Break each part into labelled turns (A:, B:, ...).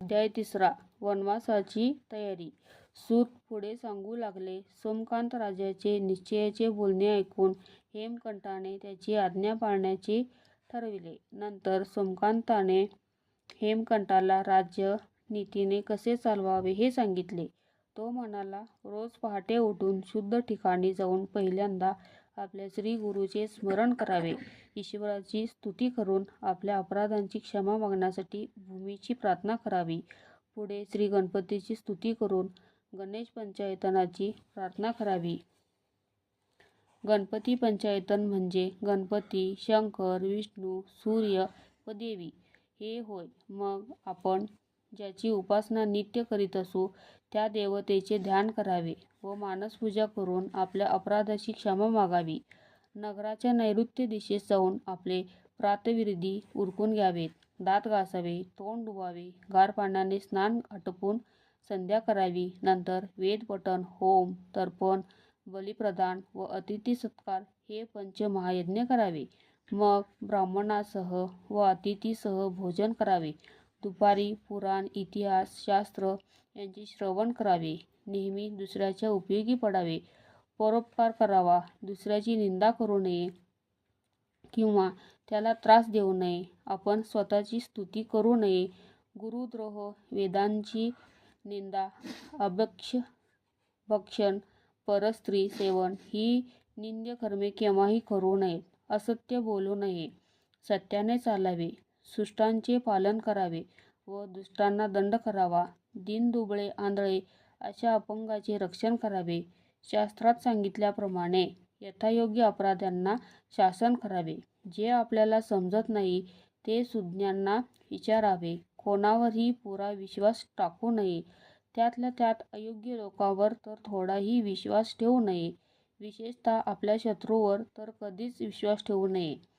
A: अध्याय तिसरा वनवासाची तयारी सूत पुढे सांगू लागले सोमकांत राजाचे निश्चयाचे बोलणे ऐकून हेमकंठाने त्याची आज्ञा पाळण्याचे ठरविले. नंतर सोमकांताने हेमकंठाला राज्य नीतीने कसे चालवावे हे सांगितले. तो म्हणाला रोज पहाटे उठून शुद्ध ठिकाणी जाऊन पहिल्यांदा आपल्या श्रीगुरूचे स्मरण करावे. ईश्वराची स्तुती करून आपल्या अपराधांची क्षमा मागण्यासाठी भूमीची प्रार्थना करावी. पुढे श्री गणपतीची स्तुती करून गणेश पंचायतनाची प्रार्थना करावी. गणपती पंचायतन म्हणजे गणपती, शंकर, विष्णू, सूर्य व देवी हे होय. मग आपण ज्याची उपासना नित्य करीत असू त्या देवतेचे ध्यान करावे व मानसपूजा करून आपल्या अपराधाची क्षमा मागावी. नगराच्या नैऋत्य दिशेस जाऊन आपले प्रातःविधी उरकून घ्यावेत. दात घासावे, तोंड धुवावे, गार पाण्याने स्नान आटपून संध्या करावी. नंतर वेदपठण, होम, तर्पण, बलिप्रदान व अतिथी सत्कार हे पंच महायज्ञ करावे. मग ब्राह्मणासह व अतिथीसह भोजन करावे. दुपारी पुराण, इतिहास, शास्त्र यांचे श्रवण करावे. नेहमी दुसऱ्याच्या उपयोगी पडावे. परोपकार करावा. दुसऱ्याची निंदा करू नये किंवा त्याला त्रास देऊ नये. आपण स्वतःची स्तुती करू नये. गुरुद्रोह, वेदांची निंदा, अभक्ष भक्षण, परस्त्री सेवन ही निंद्य कर्मे केव्हाही करू नयेत. असत्य बोलू नये. सत्याने चालावे. शिष्टांचे पालन करावे व दुष्टांना दंड करावा. दिन दुबळे आंधळे अशा अपंगांचे रक्षण करावे. शास्त्रात सांगितल्याप्रमाणे यथायोग्य अपराध्यांना शासन करावे. जे आपल्याला समजत नाही ते सुज्ञांना विचारावे. कोणावरही पुरा विश्वास टाकू नये. त्यातल्या त्यात अयोग्य लोकांवर तर थोडाही विश्वास ठेवू नये. विशेषतः आपल्या शत्रूवर तर कधीच विश्वास ठेवू नये.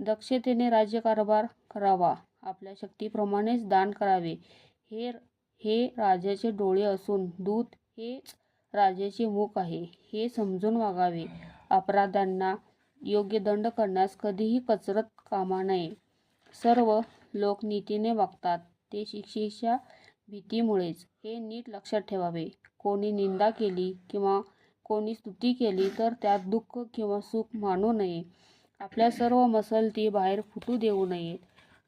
A: दक्षतेने राज्यकारभार करावा. आपल्या शक्तीप्रमाणेच दान करावे. हे हे राजाचे डोळे असून दूत हेच राजाचे मुख आहे हे समजून वागावे. अपराधांना योग्य दंड करण्यास कधीही कचरत कामा नये. सर्व लोक नीतीने वागतात ते शिक्षेच्या भीतीमुळेच हे नीट लक्षात ठेवावे. कोणी निंदा केली किंवा कोणी स्तुती केली तर त्यात दुःख किंवा सुख मानू नये. आपल्या सर्व मसलती बाहेर फुटू देऊ नयेत.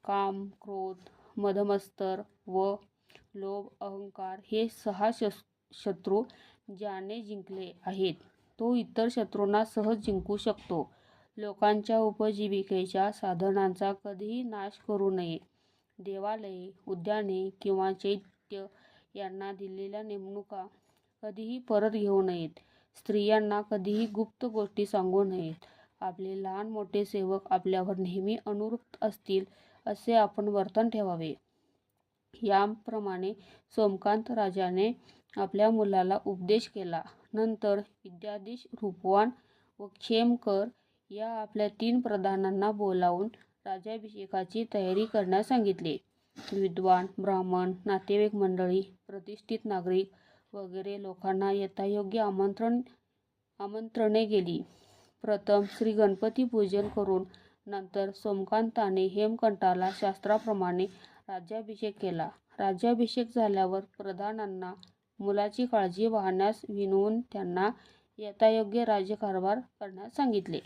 A: काम, क्रोध, मधमस्तर व लोभ, अहंकार हे सहा शत्रू ज्याने जिंकले आहेत तो इतर शत्रूंना सहज जिंकू शकतो. लोकांच्या उपजीविकेच्या साधनांचा कधीही नाश करू नये. देवालये, उद्याने किंवा चैत्य यांना दिलेल्या नेमणुका कधीही परत घेऊ नयेत. स्त्रियांना कधीही गुप्त गोष्टी सांगू नयेत. आपले लहान-मोठे सेवक आपल्यावर नेहमी अनुरूप असतील असे आपण वर्तन ठेवावे. याप्रमाणे सोमकांत राजाने आपल्या मुलाला उपदेश केला. नंतर विद्याधीश, रूपवान व क्षेमकर या आपल्या तीन प्रधानांना बोलावून राज्याभिषेकाची तयारी करण्यास सांगितले. विद्वान, ब्राह्मण, नातेवाईक मंडळी, प्रतिष्ठित नागरिक वगैरे लोकांना यथायोग्य आमंत्रणे गेली प्रथम श्री गणपतीपूजन करून नंतर सोमकांताने हेमकंठाला शास्त्राप्रमाणे राज्याभिषेक केला. राज्याभिषेक झाल्यावर प्रधानांना मुलाची काळजी वाहण्यास विनवून त्यांना यथायोग्य राज्यकारभार करण्यास सांगितले.